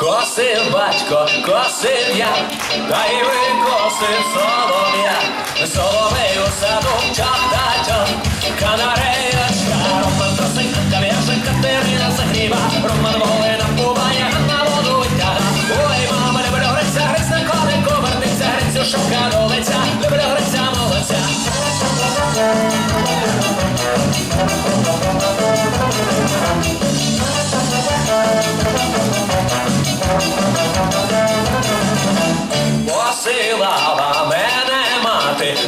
Косив батько, косив я, та й викосив солом'я, соловей у саду чахтача, канареєчка, Роман Тросик, кав'яже Катерина загріва, Роман Волина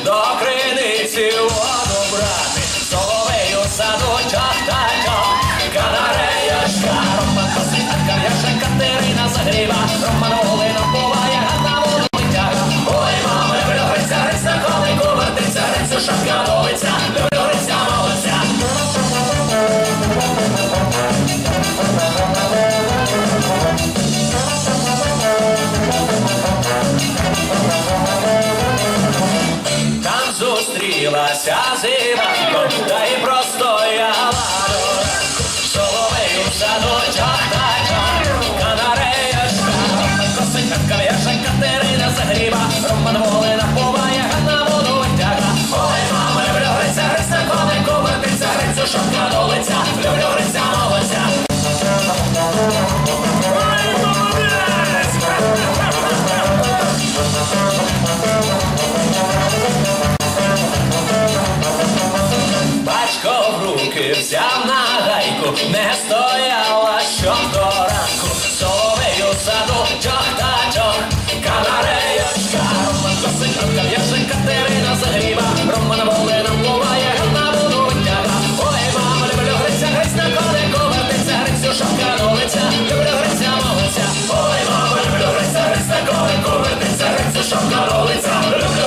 до криниці воду брати, соловею садочок тачок, зустрілася зима, та й простояла. до руки взяв на гайку, не стояла що до ранку, соловей у саду чох-та-чох, канареєчка, Роман Косинка, Кав'яшин Катерина загріва, Роман Волина буває, на воду витяга. Ой, мамо, люблю гриця, гриць на конику, вертиться, грицю шапка до лиця, люблю гриця молодця. Ой, мамо, люблю гриця, гриць на конику, вертиться, грицю шапка до лиця.